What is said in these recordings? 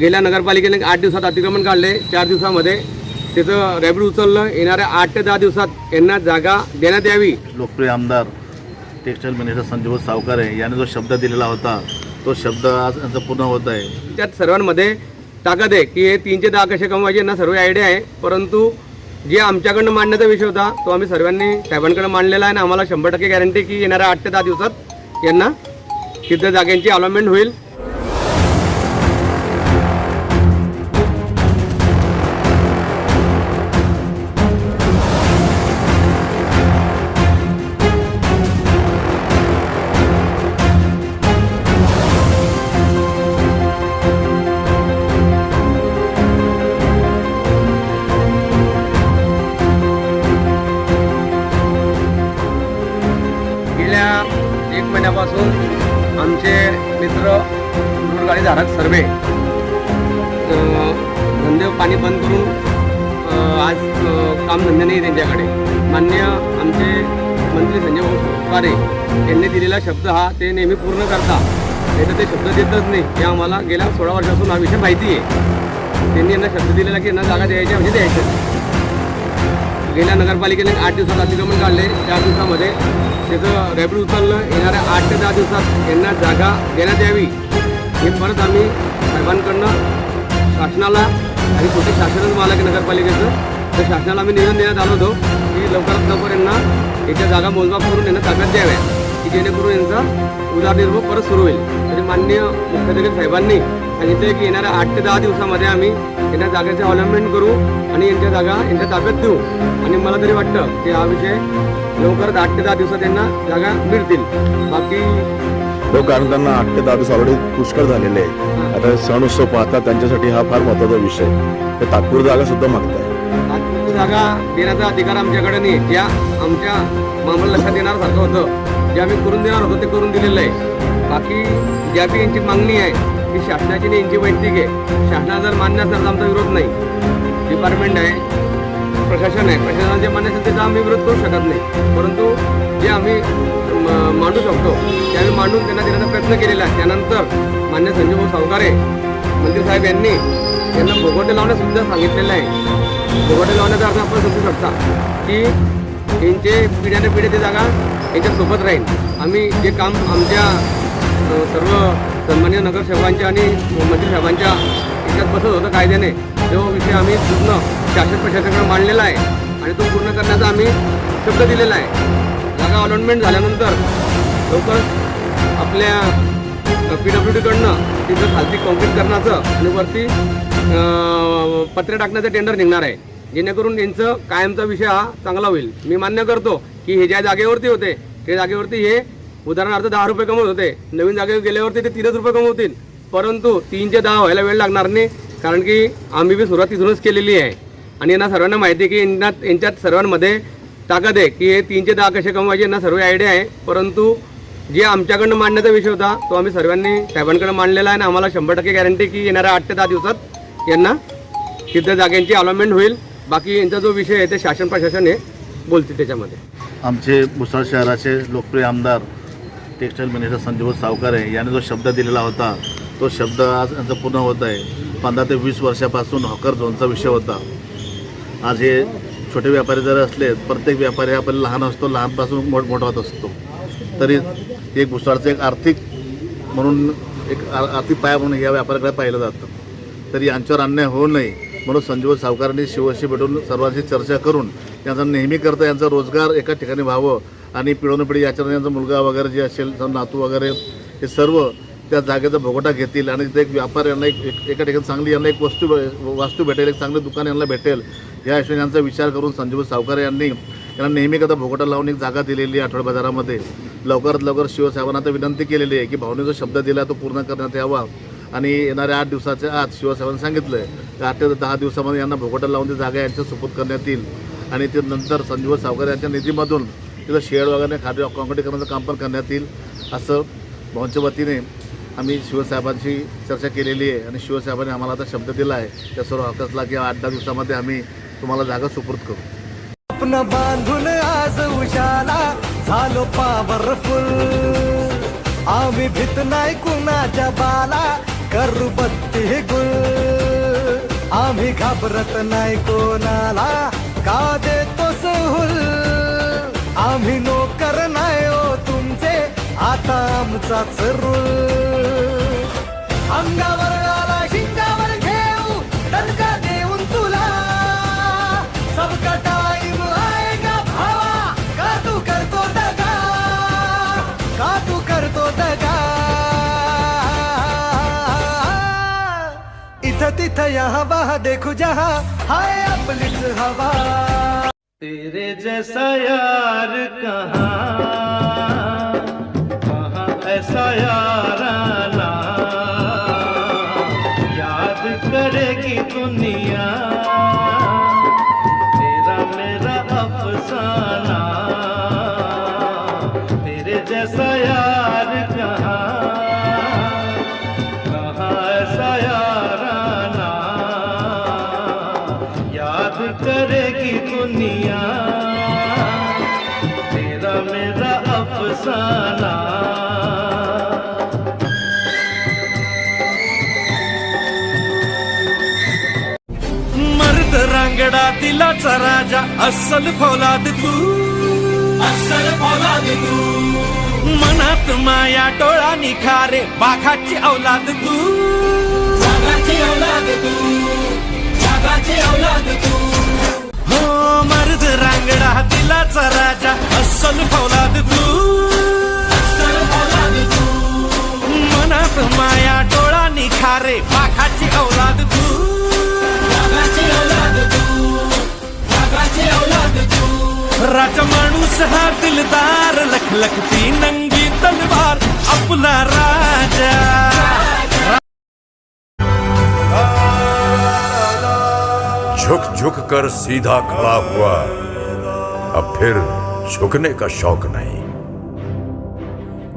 गेल्या नगरपालिकेने आठ दिवसात अतिक्रमण काढले. चार दिवसामध्ये त्याचं रॅबिड उचललं येणाऱ्या आठ ते दहा दिवसात यांना जागा देण्यात यावी. लोकप्रिय आमदार टेक्स्टाईल मिनिस्टर संजीव सावकारे यांनी जो शब्द दिलेला होता तो शब्द आज यांचा पूर्ण होत आहे. त्यात सर्वांमध्ये ताकद आहे की हे तीनशे दहा कसे कमवायचे यांना सर्व आयडिया आहे. परंतु जे आमच्याकडनं मांडण्याचा विषय होता तो आम्ही सर्वांनी साहेबांकडे मांडलेला आहे आणि आम्हाला शंभर टक्के गॅरंटी की येणाऱ्या आठ ते दहा दिवसात यांना तिथं जागेची अलॉटमेंट होईल. आमचे मित्र गाडी धारक सर्वे. धंदे पाणी बंद करून आज कामधंदे नाही त्यांच्याकडे. मान्य आमचे मंत्री संजय भाऊ यांनी दिलेला शब्द हा ते नेहमी पूर्ण करता. नाही तर ते शब्द देतच नाही. हे आम्हाला गेल्या सोळा वर्षापासून हा विषय माहिती आहे. त्यांनी यांना शब्द दिलेला की यांना जागा द्यायच्या म्हणजे द्यायच्या गेल्या नगरपालिकेने आठ दिवसात अतिक्रमण काढले. चार दिवसामध्ये त्याचं रॅपिड उचललं येणाऱ्या आठ ते दहा दिवसात यांना जागा देण्यात यावी. हे परत आम्ही साहेबांकडनं शासनाला आणि कुठे शासनच मालक नगरपालिकेचं तर शासनाला आम्ही निवेदन देण्यात आलो होतो की लवकरात लवकर यांना याच्या जागा मोजमाप करून यांना ताब्यात द्याव्या की जेणेकरून यांचा उदरनिर्वाह परत सुरू होईल. तरी माननीय मुख्याधिकारी साहेबांनी सांगितले की येणाऱ्या आठ ते दहा दिवसामध्ये आम्ही यांच्या जागेचे अवलंबन करू आणि यांच्या जागा यांच्या ताब्यात देऊ. आणि मला तरी वाटतं की हा विषय लवकरच आठ ते दहा दिवसात यांना जागा मिळतील. बाकी हो कारण त्यांना आठ ते दहा दिवस ऑलरेडी पुष्कळ झालेले आहे आता सण उत्सव पाहतात त्यांच्यासाठी हा फार महत्त्वाचा विषय ते तात्पुरती जागा सुद्धा मागताय. तात्पुरती जागा देण्याचा अधिकार आमच्याकडे नाही. ज्या आमच्या मामाला लक्षात येण्यासारखं होतं जे आम्ही करून देणार होतो ते करून दिलेलं आहे. बाकी ज्या बी यांची मागणी आहे ती शासनाची नाही यांची वैयक्तिक आहे. शासना जर मान्य असेल तर आमचा विरोध नाही. डिपार्टमेंट आहे प्रशासन आहे. प्रशासनाचे मान्य असेल त्याचा आम्ही विरोध करू शकत नाही. परंतु जे आम्ही मांडू शकतो ते आम्ही मांडून त्यांना देण्याचा प्रयत्न केलेला आहे. त्यानंतर मान्य संजय भाऊ सावकारे मंत्री साहेब यांनी त्यांना भोगोटे लावण्यासुद्धा सांगितलेलं आहे. भोगोटे लावण्याचा अर्थ आपण समजू शकता की यांचे पिढ्याने पिढ्या ती जागा यांच्यासोबत राहील. आम्ही जे काम आमच्या सर्व सन्मान्य नगरसेवकांच्या आणि मंत्रीसाहेबांच्या याच्यात बसत होतं कायद्याने. तो विषय आम्ही पूर्ण शासन प्रशासनाकडे मांडलेला आहे आणि तो पूर्ण करण्याचा आम्ही शब्द दिलेला आहे. जागा अलॉटमेंट झाल्यानंतर लवकर आपल्या पी डब्ल्यू डीकडनं तिथं खालती कॉन्क्रीट करण्याचं आणि वरती पत्रे टाकण्याचं टेंडर निघणार आहे. जेणेकरून यांचं कायमचा विषय हा चांगला होईल. मी मान्य करतो की हे ज्या जागेवरती होते त्या जागेवरती हे उदाहरणार्थ दहा रुपये कमवत होते. नवीन जागेवर गेल्यावरती ते तीनच रुपये कमवतील. परंतु तीनचे दहा व्हायला वेळ लागणार नाही कारण की आम्ही बी सुरुवात तिथूनच केलेली आहे. आणि यांना सर्वांना माहिती आहे की यांना यांच्यात सर्वांमध्ये ताकद आहे की हे तीनचे दहा कसे कमवायचे यांना सर्व आयडिया आहे. परंतु जे आमच्याकडनं मांडण्याचा विषय होता तो आम्ही सर्वांनी साहेबांकडे मांडलेला आहे आणि आम्हाला शंभर टक्के गॅरंटी की येणाऱ्या आठ ते दहा दिवसात यांना तिथं जागेंची अलॉटमेंट होईल. बाकी यांचा जो विषय आहे ते शासन प्रशासन हे बोलते त्याच्यामध्ये. आमचे भुसाळ शहराचे लोकप्रिय आमदार टेक्स्टाईल मॅनेजर संजीव आहे यांनी जो शब्द दिलेला होता तो शब्द आज यांचा पूर्ण होत आहे. पंधरा ते वीस वर्षापासून हॉकर झोनचा विषय होता. आज हे छोटे व्यापारी जर असले प्रत्येक व्यापारी आपण लहान असतो लहानपासून मोठ मोठा होत असतो. तरी एक भुसाळचं एक आर्थिक म्हणून एक आर्थिक पाया म्हणून या व्यापाऱ्याकडे पाहिलं जातं. तरी यांच्यावर अन्याय होऊ नये म्हणून संजीव सावकारांनी शिवशी भेटून सर्वांशी चर्चा करून त्यांचा नेहमी करता यांचा रोजगार एका ठिकाणी व्हावं आणि पिढोनपिढी याच्यावर मुलगा वगैरे जे असेल नातू वगैरे हे सर्व त्या जागेचा भोगोटा घेतील आणि ते एक व्यापार यांना एक एका ठिकाणी चांगली यांना एक वस्तू वास्तू भेटेल एक चांगलं दुकान यांना भेटेल. या हिशोबाने यांचा विचार करून संजीव सावकारे यांनी यांना नेहमी करता भोगोटा लावून एक जागा दिलेली आहे बाजारामध्ये. लवकरात लवकर शिवसाहेबांना आता विनंती केलेली आहे की भावने जो शब्द दिला तो पूर्ण करण्यात यावा. आणि येणाऱ्या आठ दिवसाच्या आत शिवसाहेबांनी सांगितलं आहे की आठ ते दहा दिवसामध्ये यांना भोगोटा लावून ती जागा यांच्या सुपूत करण्यात येईल. आणि ते नंतर संजीव सावकर यांच्या निधीमधून तिथं शेड वगैरे खाली कॉन्क्रीटीकरणाचं काम पण करण्यात येईल असं भाऊंच्या वतीने आम्ही शिवसाहेबांशी चर्चा केलेली आहे. आणि शिवसाहेबांनी आम्हाला आता शब्द दिला आहे. त्या सर्व ऑगस्टला किंवा आठ दहा दिवसामध्ये आम्ही तुम्हाला जागा सुपूर्द करू. स्वप्न बांधून आज उशाला झालो पावरफुल आम्ही भीत नाही कुणाच्या बाला करू बत्ती गुल. आम्ही घाबरत नाही कोणाला का देतो सहूल? आम्ही नोकर नाही हो तुमचे. आता आमचाच रूल. अंगावर आला शिंगावर घेऊ. दणका देऊन तुला. सबका टाइम आएगा भावा? का तू करतो दगा? का तू करतो दगा? इथं तिथं यहाँ बहा देखू जहा. हाय आपलीच हवा. तेरे जैसा यार कहाँ? कहाँ ऐसा यार याद करेगी दुनिया तेरा मेरा अफसाना। मर्द रांगडा दिलाचा राजा अस्सल फौलाद तू। अस्सल फौलाद तू। मनात माया डोळा निखारे बाघाची औलाद तू। बाघाची औलाद तू। बाघाची औलाद तू. हो मर्द रांगडा दिलाचा राजा अस्सल फौलाद तू. तू. मनात माया डोळा निखारे बाघाची औलाद तू. राजा माणूस हा दिलदार लखलखती नंगी तलवार आपला झुक झुक कर सीधा खड़ा हुआ। अब फिर झुकने का शौक नहीं।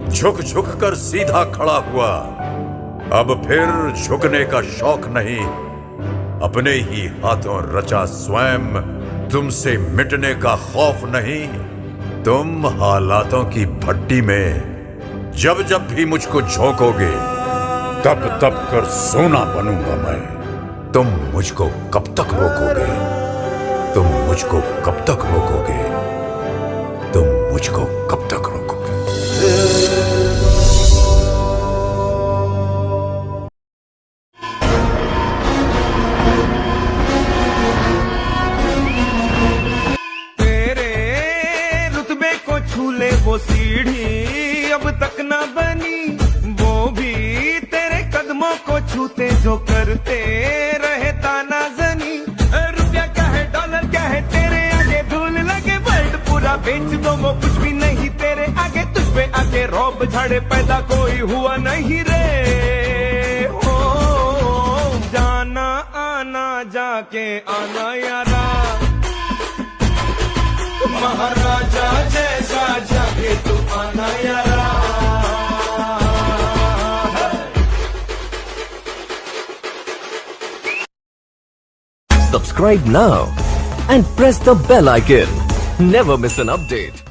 झुक झुक कर सीधा खड़ा हुआ। अब फिर झुकने का शौक नहीं। अपने ही हाथों रचा स्वयं। तुमसे मिटने का खौफ नहीं। तुम हालातों की भट्टी में जब जब भी मुझको झोंकोगे, तब तब कर सोना बनूँगा मैं। तुम मुझको कब तक रोकोगे? तुम मुझको कब तक रोकोगे? तुम मुझको कब तक रोकोगे? तेरे रुतबे को छू ले वो सीढ़ी, अब तक न बनी। वो भी तेरे कदमों को छूते जो करते झाड़े पैदा कोई हुआ नहीं रे हो जाना आना जाके आना यारा महाराजा जैसा जागे तू आना यारा Subscribe now and press the bell icon. Never miss an update.